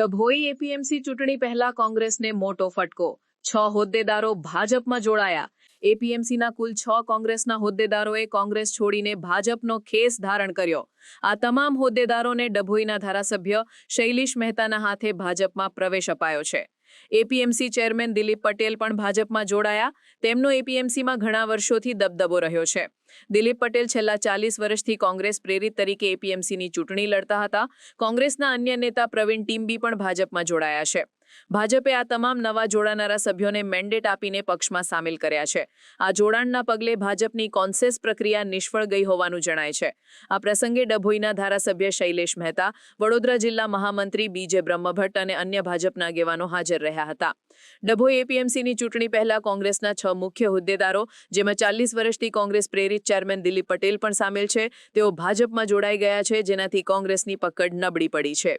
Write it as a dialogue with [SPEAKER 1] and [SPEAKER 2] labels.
[SPEAKER 1] Dabhoi APMC ચૂંટણી પહેલા કોંગ્રેસને મોટો ફટકો. છ હોદ્દેદારો ભાજપમાં જોડાયા. એપીએમસીના કુલ છ કોંગ્રેસના હોદ્દેદારોએ કોંગ્રેસ છોડીને ભાજપનો ખેસ ધારણ કર્યો. આ તમામ હોદ્દેદારોને ડભોઈના ધારાસભ્ય શૈલેષ મહેતાના હાથે ભાજપમાં પ્રવેશ અપાયો છે. એપીએમસી ચેરમેન દિલીપ પટેલ પણ ભાજપમાં જોડાયા. તેમનો એપીએમસીમાં ઘણા વર્ષોથી દબદબો રહ્યો છે. દિલીપ પટેલ છેલ્લા ચાલીસ વર્ષથી કોંગ્રેસ પ્રેરિત તરીકે એપીએમસીની ચૂંટણી લડતા હતા. કોંગ્રેસના અન્ય નેતા પ્રવીણ ટીમ્બી પણ ભાજપમાં જોડાયા છે. ભાજપે આ તમામ નવા જોડાનારા સભ્યોને મેન્ડેટ આપીને પક્ષમાં સામેલ કર્યા છે. આ જોડાણના પગલે ભાજપની કોન્સેસ પ્રક્રિયા નિષ્ફળ ગઈ હોવાનું જણાય છે. આ પ્રસંગે ડભોઈના ધારાસભ્ય શૈલેષ મહેતા, વડોદરા જિલ્લા મહામંત્રી બીજે બ્રહ્મભટ્ટ અને અન્ય ભાજપના આગેવાનો હાજર રહ્યા હતા. ડભોઈ એપીએમસીની ચૂંટણી પહેલા કોંગ્રેસના છ મુખ્ય હોદ્દેદારો, જેમાં ચાલીસ વર્ષથી કોંગ્રેસ પ્રેરિત ચેરમેન દિલીપ પટેલ પણ સામેલ છે. તેઓ ભાજપમાં જોડાઈ ગયા છે, જેનાથી કોંગ્રેસની પકડ નબળી પડી છે.